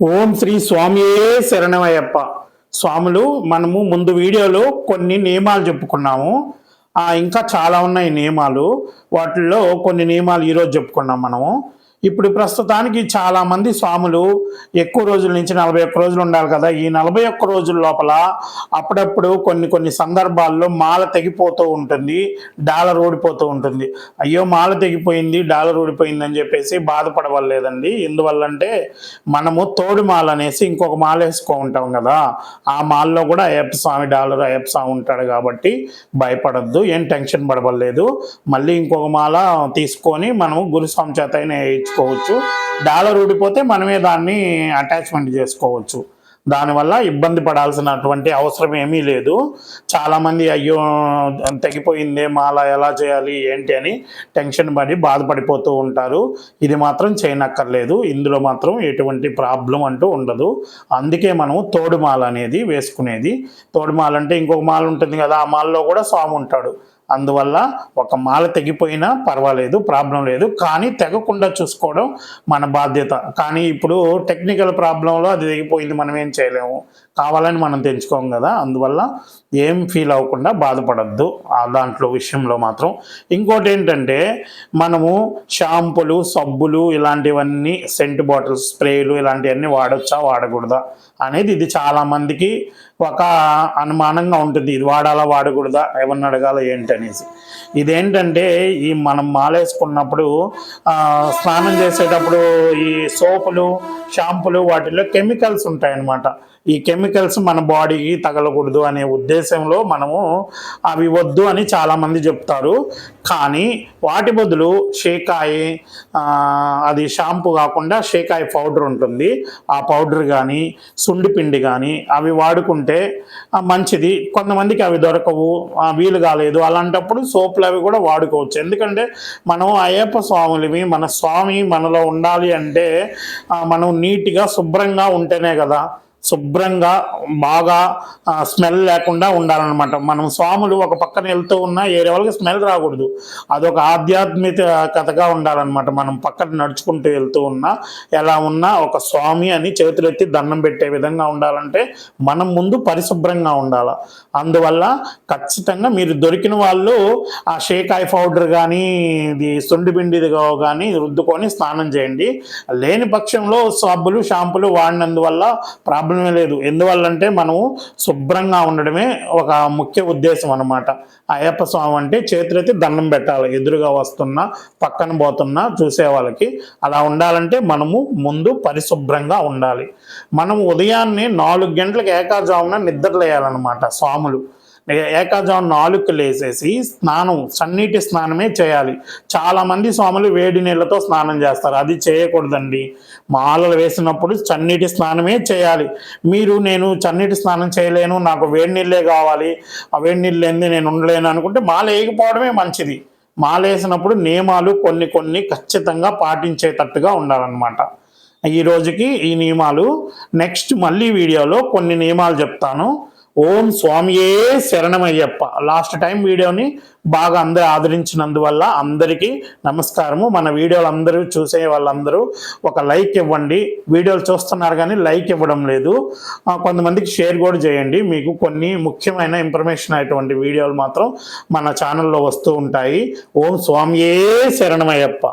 ఓం శ్రీ స్వామియే శరణమయ్యప్ప. స్వాములు మనము ముందు వీడియోలో కొన్ని నియమాలు చెప్పుకున్నాము. ఇంకా చాలా ఉన్నాయి నియమాలు. వాటిల్లో కొన్ని నియమాలు ఈరోజు చెప్పుకున్నాం మనము. ఇప్పుడు ప్రస్తుతానికి చాలా మంది స్వాములు ఎక్కువ రోజుల నుంచి నలభై ఒక్క రోజులు ఉండాలి కదా. ఈ నలభై ఒక్క రోజుల లోపల అప్పుడప్పుడు కొన్ని కొన్ని సందర్భాల్లో మాల తెగిపోతూ ఉంటుంది. డాలర్ ఓడిపోతూ ఉంటుంది. అయ్యో మాల తెగిపోయింది డాలర్ ఓడిపోయింది అని చెప్పేసి బాధపడవలేదండి. ఎందువల్లంటే మనము తోడు మాల అనేసి ఇంకొక మాల వేసుకో ఉంటాం కదా. ఆ మాల్లో కూడా అయ్యప్ప స్వామి డాలర్ అయ్యప్ప స్వామి ఉంటాడు కాబట్టి భయపడద్దు ఏం టెన్షన్ పడవలేదు. మళ్ళీ ఇంకొక మాల తీసుకొని మనము గురుస్వామి చేత అయినా చేసుకోవచ్చు. డాలర్ ఊడిపోతే మనమే దాన్ని అటాచ్మెంట్ చేసుకోవచ్చు. దానివల్ల ఇబ్బంది పడాల్సినటువంటి అవసరం ఏమీ లేదు. చాలామంది అయ్యో తెగిపోయిందే మాల ఎలా చేయాలి ఏంటి అని టెన్షన్ పడి బాధపడిపోతూ ఉంటారు. ఇది మాత్రం చేయనక్కర్లేదు. ఇందులో మాత్రం ఎటువంటి ప్రాబ్లం అంటూ ఉండదు. అందుకే మనం తోడుమాల అనేది వేసుకునేది. తోడుమాల అంటే ఇంకొక మాల ఉంటుంది కదా ఆ మాలలో కూడా స్వామి ఉంటాడు. అందువల్ల ఒక మాల తెగిపోయినా పర్వాలేదు ప్రాబ్లం లేదు. కానీ తెగకుండా చూసుకోవడం మన బాధ్యత. కానీ ఇప్పుడు టెక్నికల్ ప్రాబ్లంలో అది తెగిపోయింది మనం ఏం చేయలేము. కావాలని మనం తెంచుకోం కదా. అందువల్ల ఏం ఫీల్ అవ్వకుండా బాధపడద్దు. ఆ దాంట్లో విషయంలో మాత్రం. ఇంకోటి ఏంటంటే మనము షాంపులు సబ్బులు ఇలాంటివన్నీ సెంట్ బాటిల్స్ స్ప్రేలు ఇలాంటివన్నీ వాడొచ్చా వాడకూడదా అనేది ఇది చాలామందికి ఒక అనుమానంగా ఉంటుంది. ఇది వాడాలా వాడకూడదా? ఎవరిని అడగాల ఏంటనేసి ఇదేంటంటే ఈ మనం మాలేసుకున్నప్పుడు స్నానం చేసేటప్పుడు ఈ సోపులు షాంపులు వాటిలో కెమికల్స్ ఉంటాయన్నమాట. ఈ కెమికల్స్ మన బాడీకి తగలకూడదు అనే ఉద్దేశంలో మనము అవి వద్దు అని చాలామంది చెప్తారు. కానీ వాటి బదులు షేకాయి అది షాంపూ కాకుండా షేకాయి పౌడర్ ఉంటుంది. ఆ పౌడర్ కానీ సుండి పిండి కానీ అవి వాడుకుంటే మంచిది. కొంతమందికి అవి దొరకవు వీలు కాలేదు. అలాంటప్పుడు సోపులు అవి కూడా వాడుకోవచ్చు. ఎందుకంటే మనం అయ్యప్ప స్వాములవి మన స్వామి మనలో ఉండాలి అంటే మనం నీట్గా శుభ్రంగా ఉంటేనే కదా శుభ్రంగా బాగా స్మెల్ లేకుండా ఉండాలన్నమాట. మనం స్వాములు ఒక పక్కన వెళ్తూ ఉన్నా ఏరే వాళ్ళకి స్మెల్ రాకూడదు. అదొక ఆధ్యాత్మికతగా ఉండాలన్నమాట. మనం పక్కన నడుచుకుంటూ వెళ్తూ ఉన్నా ఎలా ఉన్నా ఒక స్వామి అని చేతులెత్తి దండం పెట్టే విధంగా ఉండాలంటే మనం ముందు పరిశుభ్రంగా ఉండాలి. అందువల్ల ఖచ్చితంగా మీరు దొరికిన వాళ్ళు ఆ షేకాయ్ పౌడర్ కానీ ఇది సొండి కానీ రుద్దుకొని స్నానం చేయండి. లేని పక్షంలో సబ్బులు షాంపులు వాడినందువల్ల ప్రాబ్లం ప్రాబ్లమే లేదు. ఎందువల్లంటే మనము శుభ్రంగా ఉండడమే ఒక ముఖ్య ఉద్దేశం అనమాట అయ్యప్ప స్వామి అంటే చేతులైతే దండం పెట్టాలి. ఎదురుగా వస్తున్నా పక్కన పోతున్నా చూసే వాళ్ళకి. అలా ఉండాలంటే మనము ముందు పరిశుభ్రంగా ఉండాలి. మనం ఉదయాన్నే నాలుగు గంటలకు ఏకాజామున నిద్రలేయాలన్నమాట స్వాములు. ఏకాజాము నాలుకలు వేసేసి స్నానం సన్నీటి స్నానమే చేయాలి. చాలామంది స్వాములు వేడి నీళ్ళతో స్నానం చేస్తారు. అది చేయకూడదండి. మాలలు వేసినప్పుడు చన్నీటి స్నానమే చేయాలి. మీరు నేను చన్నీటి స్నానం చేయలేను నాకు వేడి నీళ్ళే కావాలి ఆ వేడి నీళ్ళు ఏంది నేను ఉండలేను అనుకుంటే మాల వేయకపోవడమే మంచిది. మాలేసినప్పుడు నియమాలు కొన్ని కొన్ని ఖచ్చితంగా పాటించేటట్టుగా ఉండాలన్నమాట. ఈ రోజుకి ఈ నియమాలు నెక్స్ట్ మళ్ళీ వీడియోలో కొన్ని నియమాలు చెప్తాను. ఓం స్వామియే శరణమయ్యప్ప. లాస్ట్ టైం వీడియోని బాగా అందరూ ఆదరించినందువల్ల అందరికీ నమస్కారము. మన వీడియోలు అందరూ చూసే వాళ్ళందరూ ఒక లైక్ ఇవ్వండి. వీడియోలు చూస్తున్నారు కానీ లైక్ ఇవ్వడం లేదు. కొంతమందికి షేర్ కూడా చేయండి. మీకు కొన్ని ముఖ్యమైన ఇన్ఫర్మేషన్ అటువంటి వీడియోలు మాత్రం మన ఛానల్లో వస్తూ ఉంటాయి. ఓం స్వామియే శరణమయ్యప్ప.